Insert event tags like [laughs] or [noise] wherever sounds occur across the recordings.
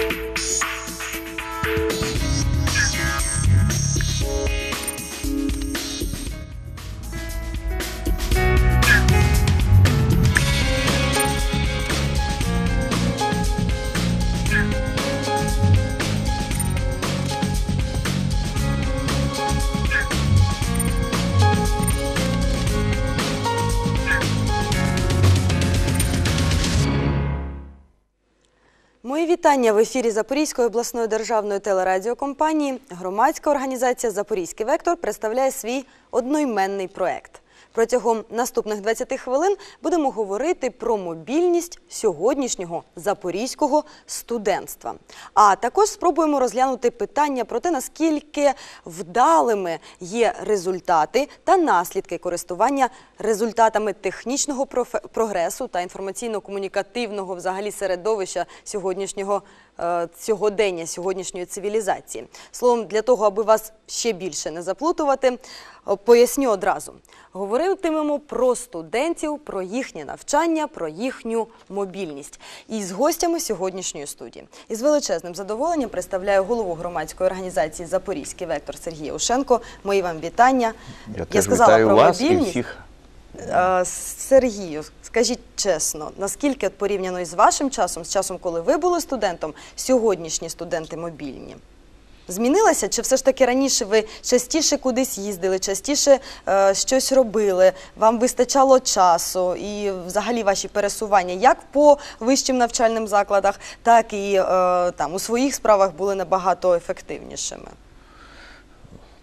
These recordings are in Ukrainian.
Música вітання в ефірі Запорізької обласної державної телерадіокомпанії. Громадська організація Запорізький вектор представляє свій одноіменний проект. Протягом наступних 20 хвилин будемо говорити про мобільність сьогоднішнього запорізького студентства. А також спробуємо розглянути питання про те, наскільки вдалими є результати та наслідки користування результатами технічного прогресу та інформаційно-комунікативного взагалі середовища сьогоднішнього сьогодення, сьогоднішньої цивілізації. Словом, для того, аби вас ще більше не заплутувати, е, поясню одразу. Говоритимемо про студентів, про їхнє навчання, про їхню мобільність. І з гостями сьогоднішньої студії. Із величезним задоволенням представляю голову громадської організації Запорізький вектор Сергія Ушенко. Мої вам вітання. Я, теж сказала вітаю про вас і мобільність. всіх. Е, Сергію, скажіть чесно, наскільки порівняно із вашим часом, з часом, коли ви були студентом, сьогоднішні студенти мобільні? Змінилося? Чи все ж таки раніше ви частіше кудись їздили, частіше е, щось робили, вам вистачало часу і взагалі ваші пересування як по вищим навчальним закладах, так і е, там у своїх справах були набагато ефективнішими?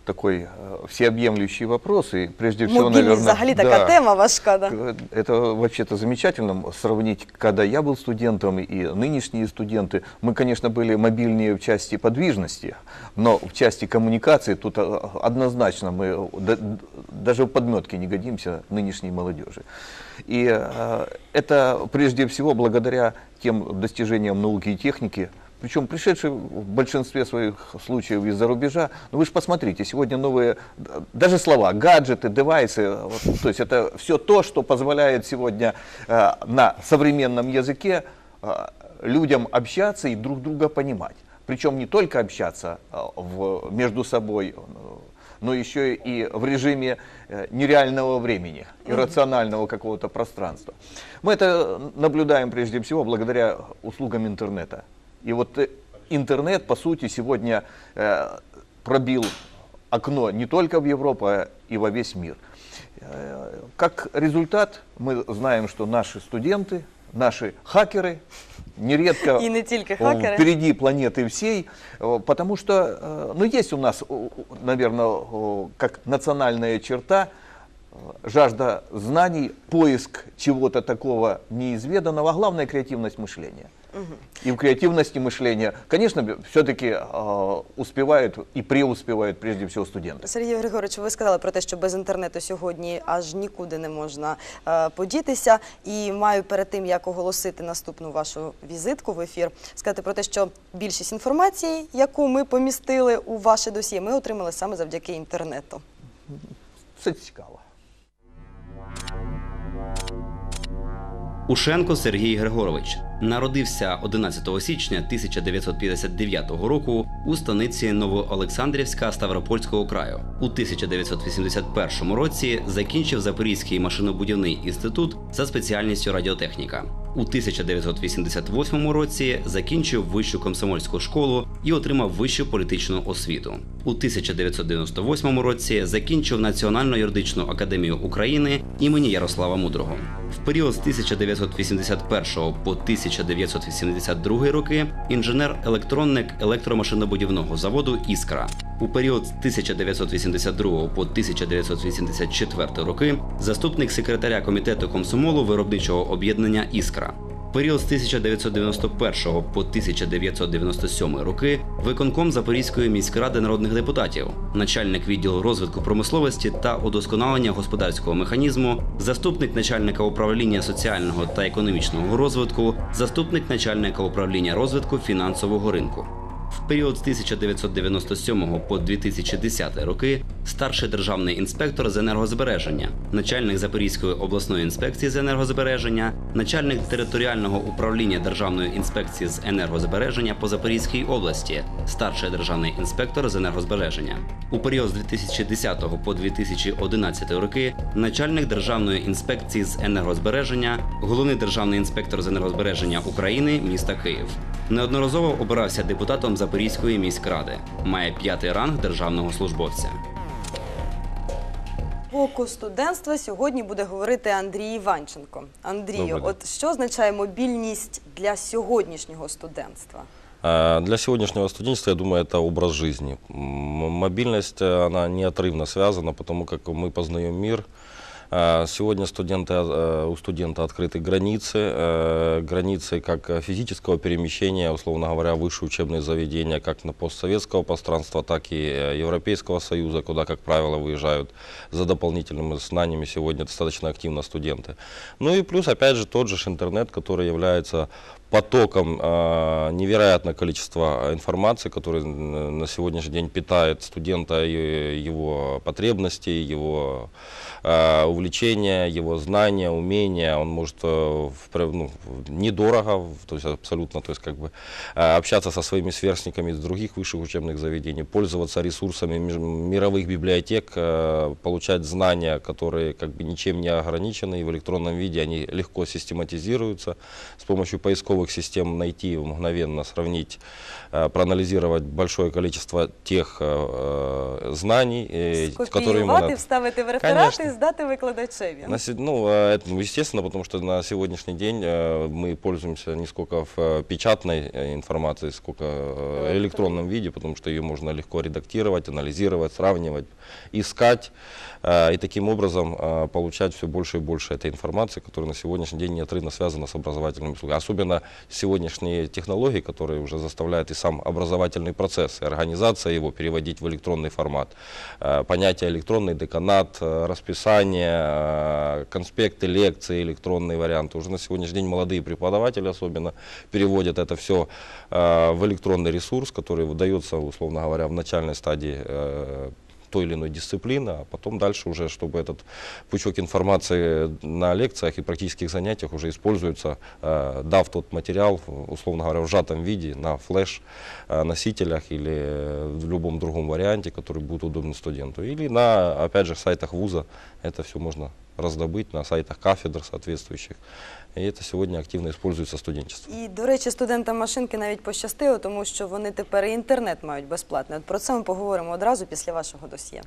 Такой э, всеобъемлющий вопрос. И прежде всего, Мобільність наверное, взагалі така тема важка. Да? Э, Это вообще-то замечательно сравнить, когда я был студентом и нынешние студенты. Мы, конечно, были мобильнее в части подвижности, но в части коммуникации тут э, однозначно мы да- даже в подметке не годимся нынешней молодежи. И э, это прежде всего благодаря тем достижениям науки и техники, причем пришедшие в большинстве своих случаев из-за рубежа. Но вы же посмотрите, сегодня новые, даже слова, гаджеты, девайсы, вот, то есть это все то, что позволяет сегодня э, на современном языке э, людям общаться и друг друга понимать. Причем не только общаться э, в, между собой, но еще и в режиме э, нереального времени, иррационального какого-то пространства. Мы это наблюдаем прежде всего благодаря услугам интернета. И вот э, интернет, по сути, сегодня э, пробил окно не только в Европу, а и во весь мир. Э, Как результат, мы знаем, что наши студенты, наши хакеры нередко [laughs] И не только хакеры. впереди планеты всей, потому что, ну, есть у нас, наверное, как национальная черта, жажда знаний, поиск чего-то такого неизведанного, а главное креативность мышления. И в креативности мышления, конечно, все-таки успевают и преуспевают прежде всего студенты. Сергій Григорович, ви сказали про те, що без інтернету сьогодні аж нікуди не можна е, подітися. І маю перед тим, як оголосити наступну вашу візитку в ефір, сказати про те, що більшість інформації, яку ми помістили у ваше досьє, ми отримали саме завдяки інтернету. Це цікаво. Ушенко Сергій Григорович народився 11 січня 1959 року у станиці Новоолександрівська Ставропольського краю. У 1981 році закінчив Запорізький машинобудівний інститут за спеціальністю радіотехніка. У 1988 році закінчив вищу комсомольську школу і отримав вищу політичну освіту. У 1998 році закінчив Національну юридичну академію України імені Ярослава Мудрого. В період з 1981 по 1982 роки інженер-електронник електромашинобудівного заводу Іскра. У період з 1982 по 1984 роки заступник секретаря комітету комсомолу виробничого об'єднання Іскра. Період з 1991 по 1997 роки виконком Запорізької міськради народних депутатів, начальник відділу розвитку промисловості та удосконалення господарського механізму, заступник начальника управління соціального та економічного розвитку, заступник начальника управління розвитку фінансового ринку. В період з 1997 по 2010 роки старший державний інспектор з енергозбереження, начальник Запорізької обласної інспекції з енергозбереження, начальник територіального управління Державної інспекції з енергозбереження по Запорізькій області, старший державний інспектор з енергозбереження. У період з 2010 по 2011 роки начальник Державної інспекції з енергозбереження, головний державний інспектор з енергозбереження України міста Київ. Неодноразово обирався депутатом Запорізької міськради. Має п'ятий ранг державного службовця. Боку студентства сьогодні буде говорити Андрій Іванченко. Андрію, Добрий день. от що означає мобільність для сьогоднішнього студентства? А, Для сегодняшнего студенчества, я думаю, это образ жизни. М, Мобильность, э, она неотрывно связана, потому как мы познаем мир. А, Сегодня студенты, э, у студента открыты границы, э, границы как э, физического перемещения, условно говоря, высшие учебные заведения, как на постсоветского пространства, так и э, Европейского Союза, куда, как правило, выезжают за дополнительными знаниями сегодня достаточно активно студенты. Ну и плюс, опять же, тот же ж интернет, который является потоком э, невероятное количество информации, который н- на сегодняшний день питает студента и его потребности, его э, увлечения, его знания, умения. Он может э, в ну, недорого, то есть абсолютно, то есть как бы э, общаться со своими сверстниками из других высших учебных заведений, пользоваться ресурсами мировых библиотек, э, получать знания, которые как бы ничем не ограничены, и в электронном виде они легко систематизируются. С помощью поисковых систем найти мгновенно, сравнить, э, проанализировать большое количество тех э, знаний, э, которые ему Скопіювати, надо. вставити в реферати і Конечно. здати викладачеві. На се- ну, э, это, ну, естественно, потому что на сегодняшний день э, мы пользуемся не сколько в э, печатной э, информации, сколько э, в электронном виде, потому что ее можно легко редактировать, анализировать, сравнивать, искать э, и таким образом э, получать все больше и больше этой информации, которая на сегодняшний день неотрывно связана с образовательными услугами. Особенно сегодняшние технологии, которые уже заставляют и сам образовательный процесс, и организация его переводить в электронный формат. Э, Понятие электронный деканат, расписание, конспекты, лекции, электронные варианты. Уже на сегодняшний день молодые преподаватели особенно переводят это все в электронный ресурс, который выдается, условно говоря, в начальной стадии той или иной дисциплины, а потом дальше уже, чтобы этот пучок информации на лекциях и практических занятиях уже используется, э, дав тот материал, условно говоря, в сжатом виде, на флеш-носителях или э, в любом другом варианте, который будет удобен студенту. Или на, опять же, сайтах вуза это все можно раздобыть, на сайтах кафедр соответствующих. И это сегодня активно используется студенчеством. І, до речі, студентам машинки навіть пощастило, тому що вони тепер і інтернет мають безплатний. От про це ми поговоримо одразу після вашого досьє.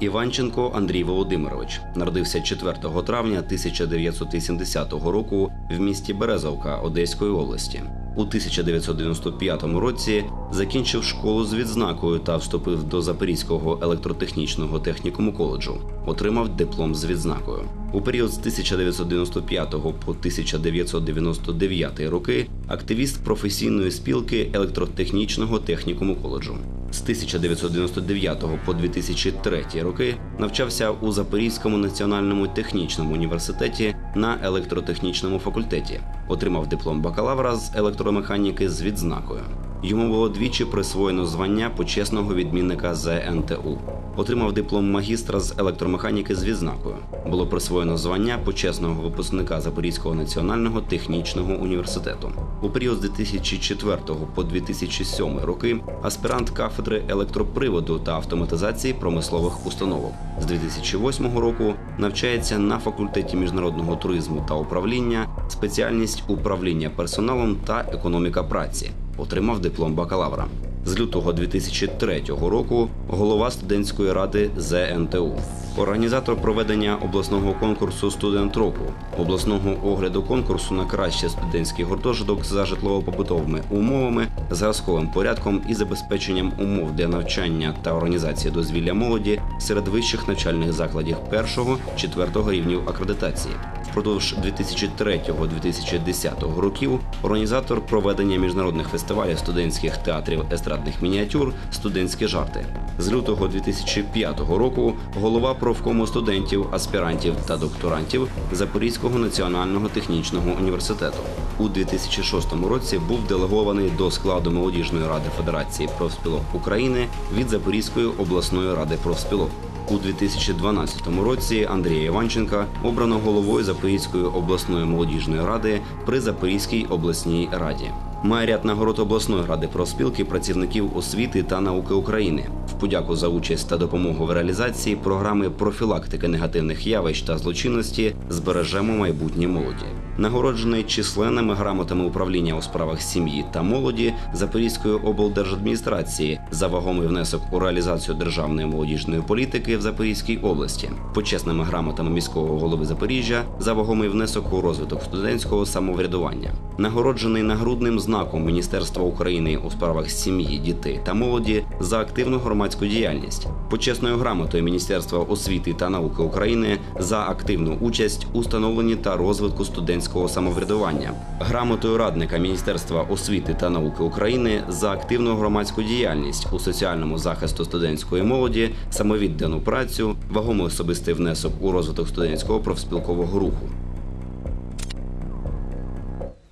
Іванченко Андрій Володимирович народився 4 травня 1980 року в місті Березовка Одеської області. У 1995 році закінчив школу з відзнакою та вступив до Запорізького електротехнічного технікуму коледжу. Отримав диплом з відзнакою. У період з 1995 по 1999 роки активіст професійної спілки електротехнічного технікуму коледжу. З 1999 по 2003 роки навчався у Запорізькому національному технічному університеті на електротехнічному факультеті. Отримав диплом бакалавра з електромеханіки з відзнакою. Йому було двічі присвоєно звання почесного відмінника ЗНТУ. Отримав диплом магістра з електромеханіки з відзнакою. Було присвоєно звання почесного випускника Запорізького національного технічного університету. У період з 2004 по 2007 роки аспірант кафедри електроприводу та автоматизації промислових установок. З 2008 року навчається на факультеті міжнародного туризму та управління, спеціальність управління персоналом та економіка праці. Отримав диплом бакалавра. З лютого 2003 року голова студентської ради ЗНТУ, організатор проведення обласного конкурсу Студент року, обласного огляду конкурсу на краще студентський гуртожиток за житлово-побутовими умовами, зразковим порядком і забезпеченням умов для навчання та організації дозвілля молоді серед вищих навчальних закладів першого четвертого рівнів акредитації. Впродовж 2003-2010 років організатор проведення міжнародних фестивалів студентських театрів естрадних мініатюр Студентські жарти. З лютого 2005 року голова профкому студентів, аспірантів та докторантів Запорізького національного технічного університету. У 2006 році був делегований до складу молодіжної ради Федерації профспілок України від Запорізької обласної ради профспілок. У 2012 році Андрія Іванченка обрано головою Запорізької обласної молодіжної ради при Запорізькій обласній раді. Має ряд нагород обласної ради профспілки працівників освіти та науки України подяку за участь та допомогу в реалізації програми профілактики негативних явищ та злочинності збережемо майбутнє молоді. Нагороджений численними грамотами управління у справах сім'ї та молоді Запорізької облдержадміністрації за вагомий внесок у реалізацію державної молодіжної політики в Запорізькій області, почесними грамотами міського голови Запоріжжя за вагомий внесок у розвиток студентського самоврядування, нагороджений нагрудним знаком Міністерства України у справах сім'ї, дітей та молоді за активну громадську діяльність, почесною грамотою Міністерства освіти та науки України за активну участь у становленні та розвитку студентського самоврядування, грамотою радника Міністерства освіти та науки України за активну громадську діяльність у соціальному захисту студентської молоді, самовіддану працю, вагомий особистий внесок у розвиток студентського профспілкового руху.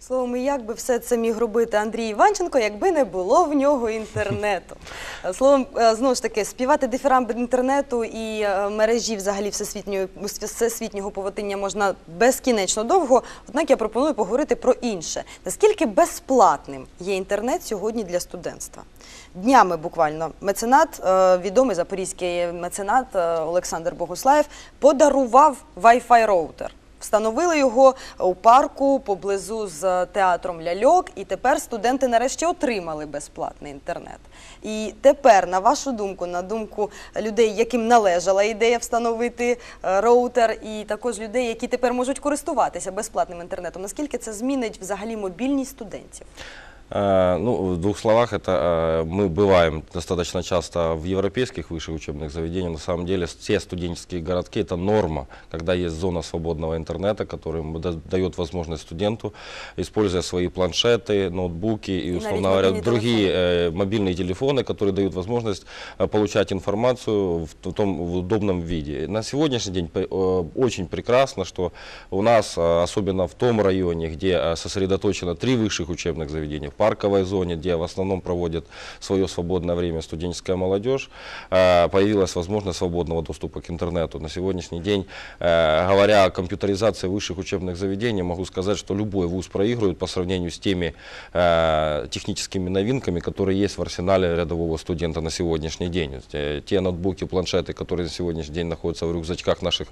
Словом, як би все це міг робити Андрій Іванченко, якби не було в нього інтернету. [laughs] Словом, е, знову ж таки, співати дифірамби інтернету і е, мережі взагалі всесвітньої всесвітнього повотиння можна безкінечно довго. Однак я пропоную поговорити про інше. Наскільки безплатним є інтернет сьогодні для студентства? Днями буквально меценат, е, відомий запорізький меценат Олександр Богуслаєв подарував Wi-Fi роутер. Встановили його у парку поблизу з театром ляльок, і тепер студенти нарешті отримали безплатний інтернет. І тепер, на вашу думку, на думку людей, яким належала ідея встановити е, роутер, і також людей, які тепер можуть користуватися безплатним інтернетом, наскільки це змінить взагалі мобільність студентів? Э, Ну, в двух словах, это э, мы бываем достаточно часто в европейских высших учебных заведениях. На самом деле, все студенческие городки – это норма, когда есть зона свободного интернета, которая да- дает возможность студенту, используя свои планшеты, ноутбуки и, условно говоря, другие э, мобильные телефоны, которые дают возможность получать информацию в том в удобном виде. На сегодняшний день очень прекрасно, что у нас, особенно в том районе, где сосредоточено три высших учебных заведения, парковой зоне, где в основном проводит свое свободное время студенческая молодежь, э, появилась возможность свободного доступа к интернету. На сегодняшний день, э, говоря о компьютеризации высших учебных заведений, могу сказать, что любой вуз проигрывает по сравнению с теми э, техническими новинками, которые есть в арсенале рядового студента на сегодняшний день. Те ноутбуки, планшеты, которые на сегодняшний день находятся в рюкзачках наших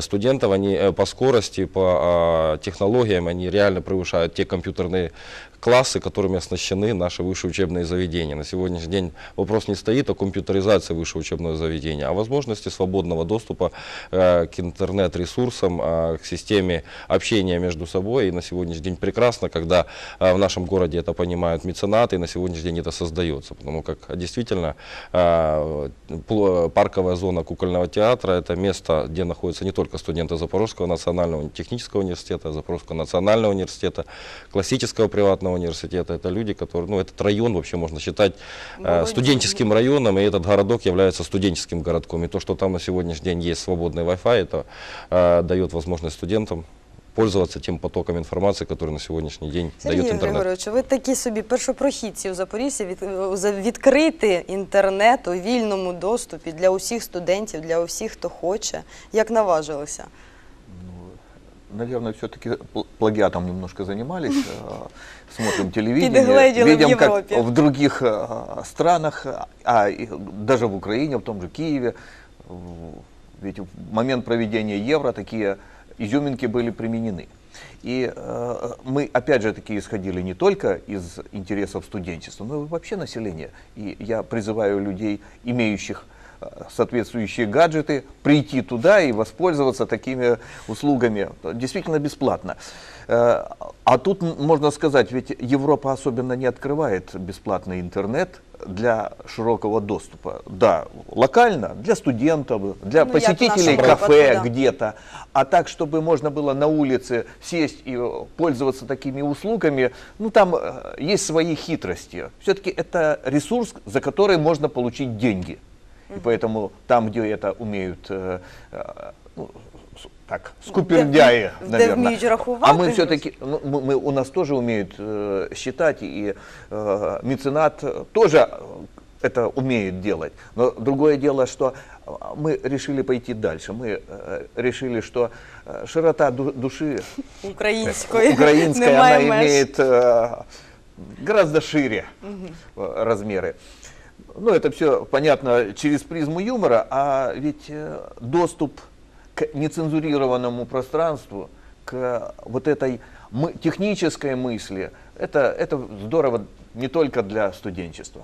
студентов, они по скорости, по технологиям, они реально превышают те компьютерные классы, которыми оснащены наши высшие учебные заведения. На сегодняшний день вопрос не стоит о компьютеризации высшего учебного заведения, а возможности свободного доступа э, к интернет-ресурсам, э, к системе общения между собой. И на сегодняшний день прекрасно, когда э, в нашем городе это понимают меценаты, и на сегодняшний день это создается. Потому как действительно парковая зона кукольного театра – это место, где находятся не только студенты Запорожского национального технического университета, Запорожского национального университета, классического приватного университета. Это люди, которые, ну, этот район вообще можно считать э, Молодец. студенческим районом, и этот городок является студенческим городком. И то, что там на сегодняшний день есть свободный Wi-Fi, это э, дает возможность студентам пользоваться тем потоком информации, который на сегодняшний день Сергій дает интернет. Григорович, ви такі собі першопрохідці у Запоріжжі від, за- відкрити інтернет у вільному доступі для усіх студентів, для усіх, хто хоче. Як наважилися? Наверное, все-таки плагиатом немножко занимались. э, [laughs] Смотрим телевидение, Підгледіли в видим, как Європі. в других э, странах, а и даже в Украине, в том же Киеве, в- ведь в момент проведения Евро такие изюминки были применены. И э, мы, опять же, таки исходили не только из интересов студенчества, но и вообще населения. И я призываю людей, имеющих э, соответствующие гаджеты, прийти туда и воспользоваться такими услугами действительно бесплатно. Э, А тут можно сказать, ведь Европа особенно не открывает бесплатный интернет для широкого доступа. Да, локально, для студентов, для Ну, посетителей кафе да. где-то. А так, чтобы можно было на улице сесть и э, пользоваться такими услугами, ну там э, есть свои хитрости. Все-таки это ресурс, за который можно получить деньги. И поэтому там, где это умеют, э, э, ну, с- так, скупердяи, Де- де наверное. вміють А рахувати, мы все-таки, ну, мы, мы- у нас тоже умеют э, считать, и э, меценат э, тоже э, это умеет делать. Но другое дело, что э, мы решили пойти дальше. Мы э, решили, что э, широта ду- души Української украинская, немає [laughs] она меж. имеет э, гораздо шире э, размеры. Ну, это все понятно через призму юмора, а ведь э, доступ к нецензурированному пространству, к вот этой мы- технической мысли, это, это здорово не только для студенчества.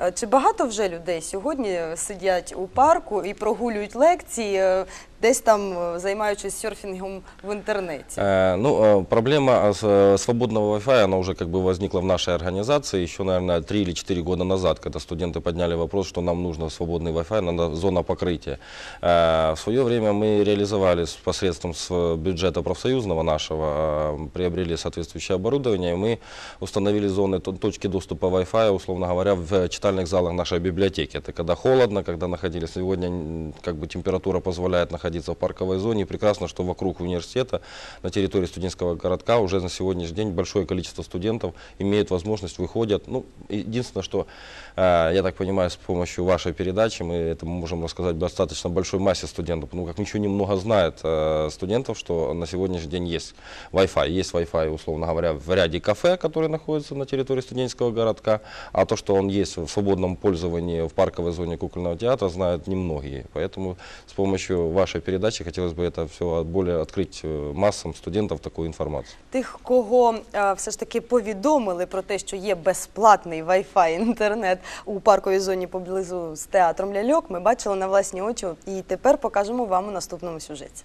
Е, Чи багато вже людей сьогодні сидять у парку і прогулюють лекції, е, десь там е, займаючись серфінгом в інтернеті? Э, Ну, э, проблема э, с- э, свободного Wi-Fi, она уже как бы возникла в нашей организации еще, наверное, 3 или 4 года назад, когда студенты подняли вопрос, что нам нужно свободный Wi-Fi, надо зона покрытия. Э, В свое время мы реализовали с посредством с бюджета профсоюзного нашего, э, приобрели соответствующее оборудование, и мы установили зоны, т- точки доступа Wi-Fi, условно говоря, в читальных залах нашей библиотеки. Это когда холодно, когда находились, сегодня м, как бы температура позволяет находиться в парковой зоне. И прекрасно, что вокруг университета, на территории студенческого городка уже на сегодняшний день большое количество студентов имеют возможность, выходят. Ну, единственное, что, э, я так понимаю, с помощью вашей передачи мы это можем рассказать достаточно большой массе студентов, ну, как ничего немного знает э, студентов, что на сегодняшний день есть Wi-Fi. Есть Wi-Fi, условно говоря, в ряде кафе, которые находятся на территории студенческого городка, а то, что он есть в свободном пользовании в парковой зоне кукольного театра, знают немногие. Поэтому с помощью вашей передачи хотелось бы это все более открыть э, массам студентов такую информацию. Тих, кого е, все ж таки повідомили про те, що є безплатний Wi-Fi інтернет у парковій зоні поблизу з театром ляльок, ми бачили на власні очі і тепер покажемо вам у наступному сюжеті.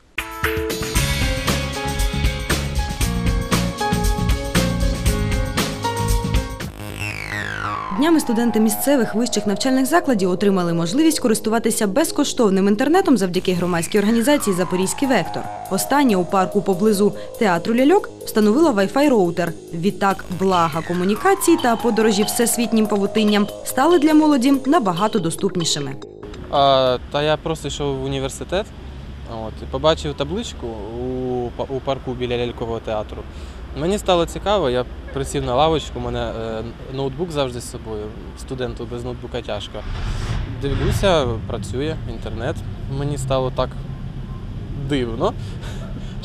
Днями студенти місцевих вищих навчальних закладів отримали можливість користуватися безкоштовним інтернетом завдяки громадській організації Запорізький вектор. Останнє у парку поблизу театру ляльок встановила Wi-Fi роутер. Відтак, блага комунікацій та подорожі всесвітнім павутинням стали для молоді набагато доступнішими. А, та я просто йшов в університет от, і побачив табличку у, у парку біля лялькового театру. Мені стало цікаво, я присів на лавочку, у мене е, ноутбук завжди з собою. Студенту без ноутбука тяжко. Дивлюся, працює інтернет. Мені стало так дивно,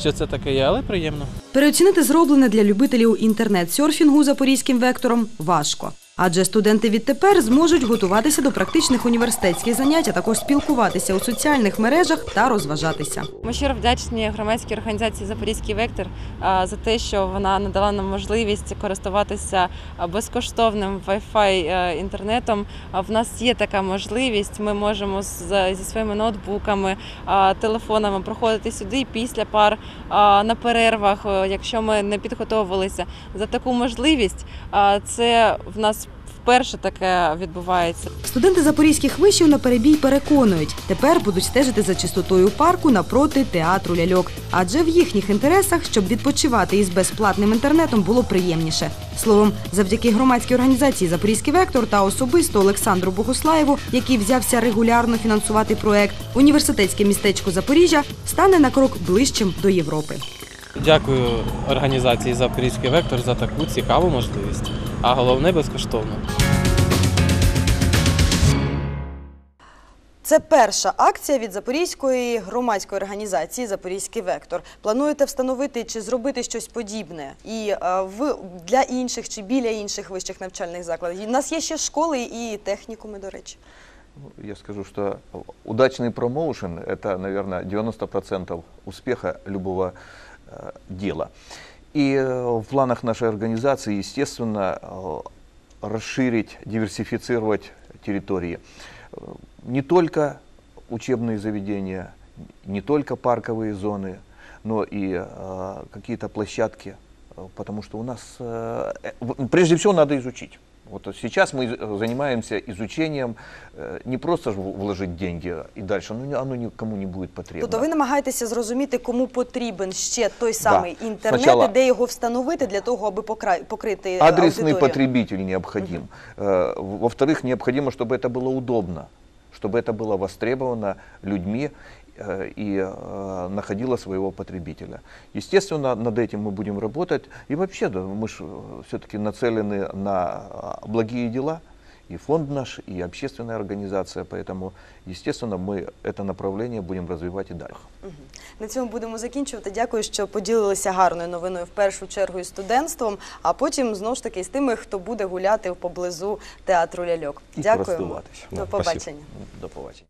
що це таке є, але приємно. Переоцінити зроблене для любителів інтернет-серфінгу запорізьким вектором важко. Адже студенти відтепер зможуть готуватися до практичних університетських занять, а також спілкуватися у соціальних мережах та розважатися. Ми щиро вдячні громадській організації Запорізький вектор за те, що вона надала нам можливість користуватися безкоштовним Wi-Fi е, інтернетом. В нас є така можливість. Ми можемо зі своїми ноутбуками, телефонами проходити сюди після пар на перервах, е, якщо ми не підготовилися. За таку можливість це в нас вперше таке відбувається. Студенти запорізьких вишів на перебій переконують, тепер будуть стежити за чистотою парку напроти театру ляльок. Адже в їхніх інтересах, щоб відпочивати із безплатним інтернетом, було приємніше. Словом, завдяки громадській організації Запорізький вектор та особисто Олександру Богуслаєву, який взявся регулярно фінансувати проект, університетське містечко Запоріжжя стане на крок ближчим до Європи. Дякую організації Запорізький вектор за таку цікаву можливість, а головне безкоштовно. Це перша акція від Запорізької громадської організації Запорізький вектор. Плануєте встановити чи зробити щось подібне і е, в для інших чи біля інших вищих навчальних закладів. У нас є ще школи і технікуми, до речі. Ну, Я скажу, что удачный промоушен – это, наверное, 90% успеха любого э, дела. И э, в планах нашей организации, естественно, э, расширить, диверсифицировать территории. Э, Не только учебные заведения, не только парковые зоны, но и э, какие-то площадки, э, потому что у нас, э, э, в- прежде всего, надо изучить. Вот сейчас мы из- занимаемся изучением, э, не просто ж в- вложить деньги и дальше, ну, не- оно никому не будет потребно. Тобто ви намагаєтеся зрозуміти, кому потрібен ще той самий інтернет, Спочатку- і де його встановити для того, аби покра- покрити е, Адресный аудиторію. потребитель необходим. Э, в- Во-вторых, необходимо, чтобы это было удобно, Чтобы это было востребовано людьми э, и э, находило своего потребителя. Естественно, над этим мы будем работать. И вообще, да, мы же все-таки нацелены на э, благие дела. И фонд наш, и общественная организация. Поэтому, естественно, мы это направление будем развивать и дальше. На цьому будемо закінчувати. Дякую, що поділилися гарною новиною в першу чергу із студентством, а потім знову ж таки з тими, хто буде гуляти поблизу театру ляльок. І Дякуємо. користуватися. До Да, спасибо. побачення. До побачення.